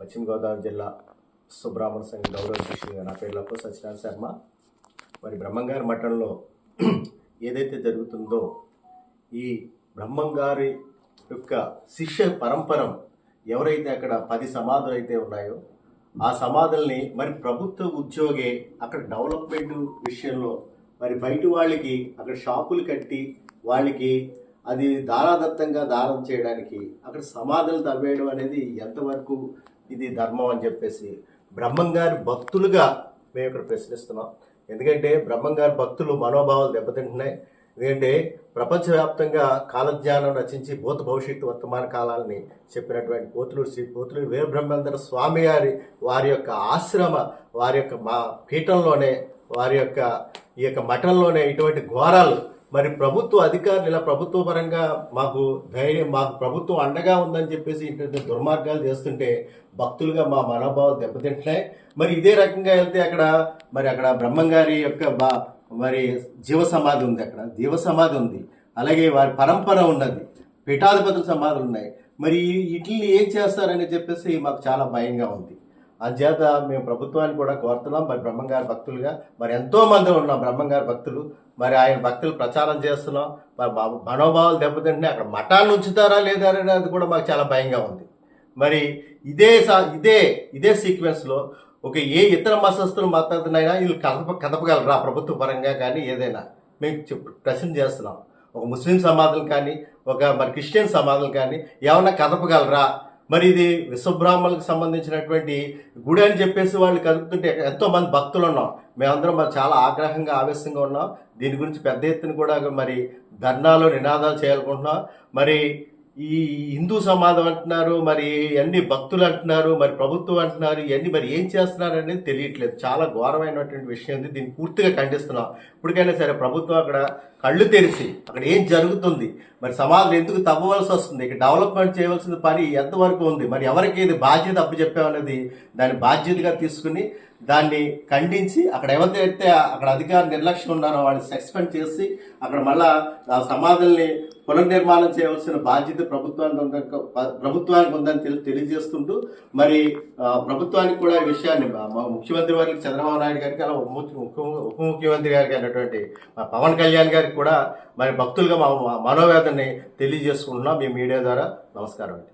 పశ్చిమ గోదావరి జిల్లా సుబ్రహ్మణ్య సంఘ గౌరవ శిష్యుగా నా పేరు లప్పు సత్యనారాయణ శర్మ. మరి బ్రహ్మంగారి మఠంలో ఏదైతే జరుగుతుందో ఈ బ్రహ్మంగారి యొక్క శిష్య పరంపరం ఎవరైతే అక్కడ పది సమాధులు అయితే ఉన్నాయో ఆ సమాధుల్ని మరి ప్రభుత్వ ఉద్యోగే అక్కడ డెవలప్మెంట్ విషయంలో మరి బయట వాళ్ళకి అక్కడ షాపులు కట్టి వాళ్ళకి అది దారాదత్తంగా దానం చేయడానికి అక్కడ సమాధులు తవ్వేయడం అనేది ఎంతవరకు ఇది ధర్మం అని చెప్పేసి బ్రహ్మంగారి భక్తులుగా మేము ఇక్కడ ప్రశ్నిస్తున్నాం. ఎందుకంటే బ్రహ్మంగారి భక్తులు మనోభావాలు దెబ్బతింటున్నాయి. ఎందుకంటే ప్రపంచవ్యాప్తంగా కాలజ్ఞానం రచించి భూత భవిష్యత్తు వర్తమాన కాలాలని చెప్పినటువంటి పోతులూరు శ్రీ పోతులూరు వీరబ్రహ్మేంద్ర స్వామి గారి వారి యొక్క ఆశ్రమ వారి యొక్క మా పీఠంలోనే వారి యొక్క ఈ యొక్క మఠంలోనే ఇటువంటి ఘోరాలు మరి ప్రభుత్వ అధికారులు ఇలా ప్రభుత్వ పరంగా మాకు ధైర్యం మాకు ప్రభుత్వం అండగా ఉందని చెప్పేసి ఇటువంటి దుర్మార్గాలు చేస్తుంటే భక్తులుగా మా మనోభావాలు దెబ్బతింటున్నాయి. మరి ఇదే రకంగా వెళ్తే అక్కడ మరి అక్కడ బ్రహ్మంగారి యొక్క బా మరి జీవ సమాధి ఉంది అక్కడ. జీవ సమాధి ఉంది. అలాగే వారి పరంపర ఉన్నది. పీఠాధిపతుల సమాధులు ఉన్నాయి. మరి వీటిని ఏం చేస్తారని చెప్పేసి మాకు చాలా భయంగా ఉంది. అందుచేత మేము ప్రభుత్వాన్ని కూడా కోరుతున్నాం. మరి బ్రహ్మంగారి భక్తులుగా మరి ఎంతో మంది ఉన్నాం బ్రహ్మంగారి భక్తులు. మరి ఆయన భక్తులు ప్రచారం చేస్తున్నాం. మరి మనోభావాలు దెబ్బతింటున్నాయి. అక్కడ మఠాలను ఉంచుతారా లేదా అనేది కూడా మాకు చాలా భయంగా ఉంది. మరి ఇదే సా- ఇదే ఇదే సీక్వెన్స్లో ఒక ఏ ఇతర మసస్తులు మాట్లాడుతున్నాయినా వీళ్ళు కదప కదపగలరా ప్రభుత్వ పరంగా కానీ ఏదైనా? మేము ప్రశ్న చేస్తున్నాం. ఒక ముస్లిం సమాధులు కానీ ఒక మరి క్రిస్టియన్ సమాధులు కానీ ఏమైనా కదపగలరా మరి ఇది విశ్వబ్రాహ్మణులకు సంబంధించినటువంటి గుడి అని చెప్పేసి వాళ్ళు కలుపుతుంటే ఎంతో మంది భక్తులు ఉన్నాం. మేమందరం మరి చాలా ఆగ్రహంగా ఆవేశంగా ఉన్నాం. దీని గురించి పెద్ద ఎత్తున కూడా మరి ధర్నాలు నినాదాలు చేయాలనుకుంటున్నాం. మరి ఈ హిందూ సమాజం అంటున్నారు మరి అన్ని భక్తులు అంటున్నారు మరి ప్రభుత్వం అంటున్నారు ఇవన్నీ మరి ఏం చేస్తున్నారు అనేది తెలియట్లేదు. చాలా ఘోరమైనటువంటి విషయం ఉంది. దీన్ని పూర్తిగా ఖండిస్తున్నాం. ఇప్పటికైనా సరే ప్రభుత్వం అక్కడ కళ్ళు తెరిచి అక్కడ ఏం జరుగుతుంది? మరి సమాజం ఎందుకు తవ్వవలసి వస్తుంది? ఇక్కడ డెవలప్మెంట్ చేయవలసిన పని ఎంతవరకు ఉంది? మరి ఎవరికి ఇది బాధ్యత అప్పు చెప్పామనేది దాన్ని బాధ్యతగా తీసుకుని దాన్ని ఖండించి అక్కడ ఎవరైతే అక్కడ అధికార నిర్లక్ష్యం ఉన్నారో వాళ్ళని సస్పెండ్ చేసి అక్కడ మళ్ళా సమాధుల్ని పునర్నిర్మాణం చేయవలసిన బాధ్యత ప్రభుత్వానికి ఉందని ప్రభుత్వానికి ఉందని తెలి- తెలియజేస్తుంటూ మరి ప్రభుత్వానికి కూడా ఈ విషయాన్ని మా ముఖ్యమంత్రి వారికి చంద్రబాబు నాయుడు గారికి అలా ఉప ఉప- ముఖ్యమంత్రి గారికి అయినటువంటి పవన్ కళ్యాణ్ గారికి కూడా మరి భక్తులుగా మా మా మనోవేదనని తెలియజేసుకుంటున్నాం మీ మీడియా ద్వారా. నమస్కారం అండి.